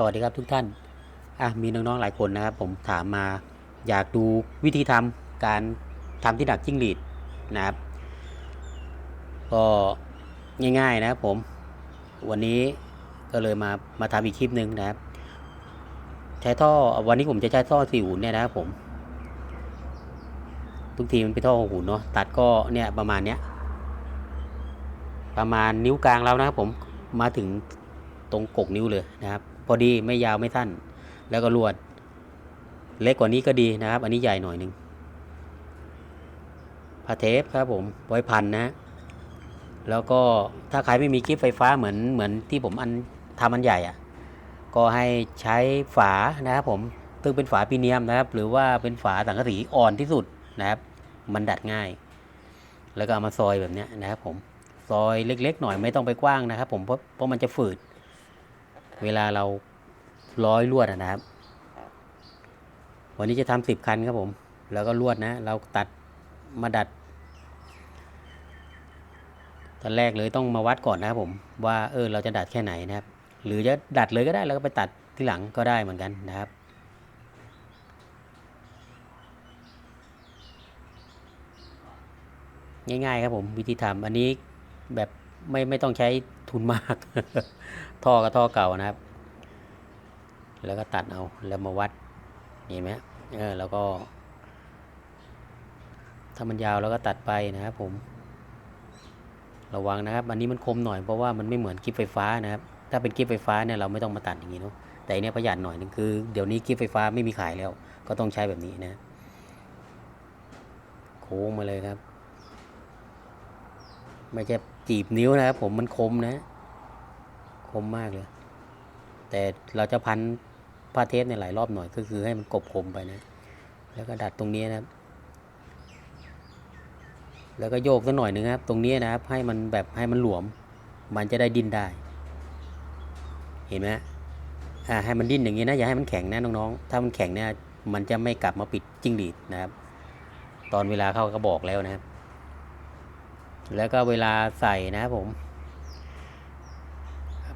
สวัสดีครับทุกท่านอะมีน้องๆหลายคนนะครับ ผมถามมาอยากดูวิธีทำการทำที่ดักจิ้งหรีดนะครับ ก็ง่ายๆนะครับผมวันนี้ก็เลยมามาทำอีกคลิปหนึ่งนะครับ ใช้ท่อวันนี้ผมจะใช้ท่อสี่หุ่นเนี่ยนะครับผม ทุกทีมันเป็นท่อหกหุ่นเนาะตัดก็เนี่ยประมาณเนี้ยประมาณนิ้วกลางแล้วนะครับผมมาถึงตรงกกนิ้วเลยนะครับ พอดีไม่ยาวไม่สั้น แล้วก็ลวด เล็กกว่านี้ก็ดีนะครับ อันนี้ใหญ่หน่อยหนึ่งพาเทปครับผมไว้พันนะ แล้วก็ถ้าใครไม่มีกิ๊บไฟฟ้าเหมือนเหมือนที่ผมอันทำอันใหญ่อะ่ะ ก็ให้ใช้ฝานะครับผมซึ่งเป็นฝาปีเนียมนะครับ หรือว่าเป็นฝาสังกะสีอ่อนที่สุดนะครับ มันดัดง่าย แล้วก็เอามาซอยแบบนี้นะครับผมซอยเล็ก ๆ หน่อยไม่ต้องไปกว้างนะครับ ผมเพราะเพราะมันจะฝืด เวลาเราร้อยลวดนะครับ วันนี้จะทำสิบคันครับผม แล้วก็ลวดนะ เราตัดมาดัด ตอนแรกเลยต้องมาวัดก่อนนะครับผม ว่าเออเราจะดัดแค่ไหนนะครับ หรือจะดัดเลยก็ได้แล้วก็ไปตัดที่หลังก็ได้เหมือนกันนะครับง่ายๆครับผมวิธีทำอันนี้แบบไม่ไม่ต้องใช้ ทุนมาก ท่อก็ท่อเก่านะครับ แล้วก็ตัดเอาแล้วมาวัดเห็นไหมเออแล้วก็ ถ้ามันยาวแล้วก็ตัดไปนะครับผม ระวังนะครับ อันนี้มันคมหน่อยเพราะว่ามันไม่เหมือนกิ๊บไฟฟ้านะครับ ถ้าเป็นกิ๊บไฟฟ้าเนี่ยเราไม่ต้องมาตัดอย่างนี้เนาะแต่อันเนี้ยประหยัดหน่อยนึงคือเดี๋ยวนี้กิ๊บไฟฟ้าไม่มีขายแล้ว ก็ต้องใช้แบบนี้นะโค้งมาเลยครับ ไม่ใช่ จีบนิ้วนะครับผมมันคมนะ คมมากเลย แต่เราจะพันผ้าเทปในหลายรอบหน่อยก็คือให้มันกบคมไปนะ แล้วก็ดัดตรงนี้นะครับ แล้วก็โยกสักหน่อยหนึ่งครับ ตรงนี้นะครับ ให้มันแบบให้มันหลวม มันจะได้ดิ้นได้ เห็นไหมอ่าให้มันดิ้นอย่างนี้นะอย่าให้มันแข็งนะน้องๆถ้ามันแข็งเนี่ยมันจะไม่กลับมาปิดจิ้งหรีดนะครับ ตอนเวลาเข้ากระบอกแล้วนะครับ แล้วก็เวลาใส่นะครับผม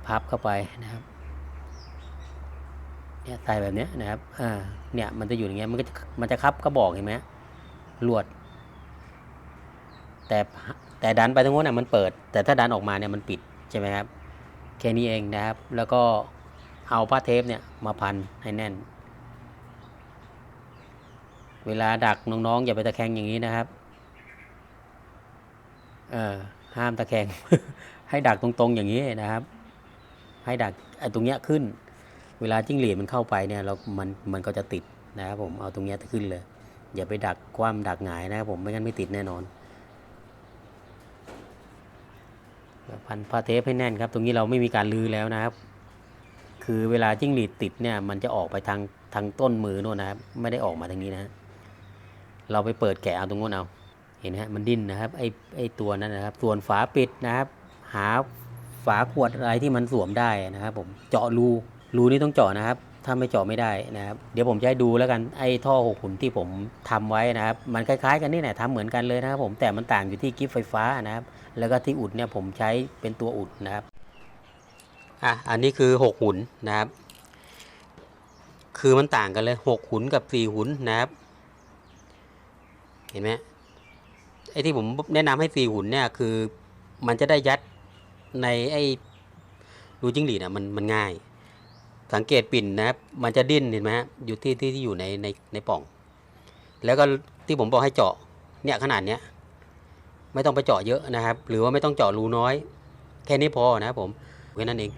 พับเข้าไปนะครับเนี่ยใส่แบบเนี้ยนะครับ อ่า เนี่ยมันจะอยู่อย่างเงี้ย มันก็จะมันจะคับกระบอกเห็นไหมลวด แต่แต่ดันไปตรงโน้นน่ะมันเปิด แต่ถ้าดันออกมาเนี่ยมันปิดใช่ไหมครับ แค่นี้เองนะครับ แล้วก็เอาผ้าเทปเนี่ยมาพันให้แน่น เวลาดักน้องๆอย่าไปตะแคงอย่างนี้นะครับ ห้ามตะแคงให้ดักตรงๆอย่างนี้นะครับ ให้ดักไอ้ตรงเนี้ยขึ้น เวลาจิ้งหรีดมันเข้าไปเนี่ยเรามันมันก็จะติดนะครับผมเอาตรงเนี้ยขึ้นเลย อย่าไปดักคว่ำดักหงายนะครับผมไม่งั้นไม่ติดแน่นอนพันผ้าเทปให้แน่นครับ ตรงนี้เราไม่มีการลือแล้วนะครับ คือเวลาจิ้งหรีดติดเนี่ยมันจะออกไปทางทางต้นมือโน่นนะครับ ไม่ได้ออกมาทางนี้นะ เราไปเปิดแกะเอาตรงโน้นเอา เห็นไหมฮะมันดิ้นนะครับไอไอตัวนั้นนะครับ ส่วนฝาปิดนะครับ หาฝาขวดอะไรที่มันสวมได้นะครับผมเจาะรูรูนี้ต้องเจาะนะครับ ถ้าไม่เจาะไม่ได้นะครับ เดี๋ยวผมจะให้ดูแล้วกันไอท่อหกหุ่นที่ผมทำไว้นะครับ มันคล้ายๆ กันนี่แหละทำเหมือนกันเลยนะครับ ผมแต่มันต่างอยู่ที่กิฟไฟฟ้านะครับ แล้วก็ที่อุดเนี่ยผมใช้เป็นตัวอุดนะครับอะอันนี้คือหกหุ่นนะครับ คือมันต่างกันเลยหกหุ่นกับสี่หุ่นนะครับ เห็นไหม ไอ้ที่ผมแนะนำให้สี่หุ่นเนี่ยคือ มันจะได้ยัดในไอ้รูจิ้งหรีดอะมันมันง่าย สังเกตปิ่นนะครับ มันจะดิ้นเห็นไหมฮะอยู่ที่ที่ที่อยู่ในในในป่อง แล้วก็ที่ผมบอกให้เจาะเนี่ยขนาดเนี้ยไม่ต้องไปเจาะเยอะนะครับ หรือว่าไม่ต้องเจาะรูน้อย แค่นี้พอนะครับผมแค่นั้นเอง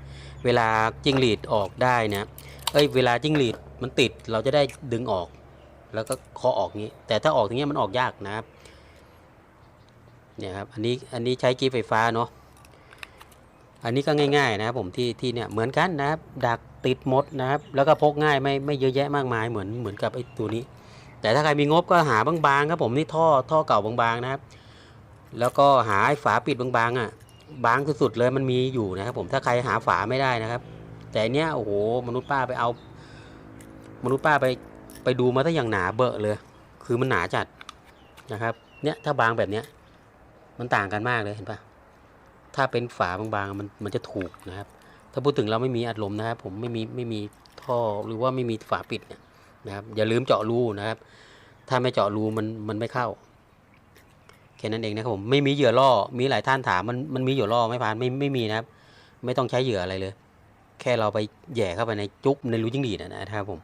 เวลาจิ้งหรีดออกได้นะเอ้ยเวลาจิ้งหรีดมันติดเราจะได้ดึงออก แล้วก็เคาะออกงี้ แต่ถ้าออกอย่างเงี้ยมันออกยากนะครับ เนี่ยครับอันนี้อันนี้ใช้กีไฟฟ้าเนาะอันนี้ก็ง่ายๆนะครับผมที่ที่เนี่ยเหมือนกันนะครับ ดักติดหมดนะครับ แล้วก็พกง่ายไม่ไม่เยอะแยะมากมายเหมือนเหมือนกับไอ้ตัวนี้ แต่ถ้าใครมีงบก็หาบางๆครับผมนี่ท่อท่อเก่าบางๆนะครับ แล้วก็หาไอ้ฝาปิดบางๆอะบางสุดๆเลยมันมีอยู่นะครับผมถ้าใครหาฝาไม่ได้นะครับ แต่เนี้ยโอ้โหมนุษย์ป้าไปเอา มนุษย์ป้าไปไปดูมาตั้งอย่างหนาเบอะเลย คือมันหนาจัดนะครับ เนี่ยถ้าบางแบบเนี้ย มันต่างกันมากเลยเห็นปะถ้าเป็นฝาบางๆมันมันจะถูกนะครับ ถ้าพูดถึงเราไม่มีอัดลมนะครับ ผมไม่มีไม่มีท่อหรือว่าไม่มีฝาปิดเนี่ยนะครับอย่าลืมเจาะรูนะครับ ถ้าไม่เจาะรูมันมันไม่เข้าแค่นั้นเองนะครับผมไม่มีเหยื่อล่อมีหลายท่านถามมันมันมีเหยื่อล่อไม่พานไม่ไม่มีนะครับ ไม่ต้องใช้เหยื่ออะไรเลย แค่เราไปแย่เข้าไปในจุ๊บในรูจิ้งหรีดนะนะครับผม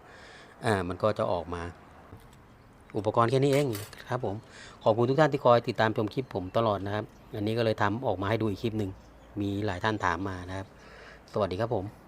อ่ามันก็จะออกมา อุปกรณ์แค่นี้เองครับผมขอบคุณทุกท่านที่คอยติดตามชมคลิปผมตลอดนะครับ อันนี้ก็เลยทำออกมาให้ดูอีกคลิปหนึ่งมีหลายท่านถามมานะครับ สวัสดีครับผม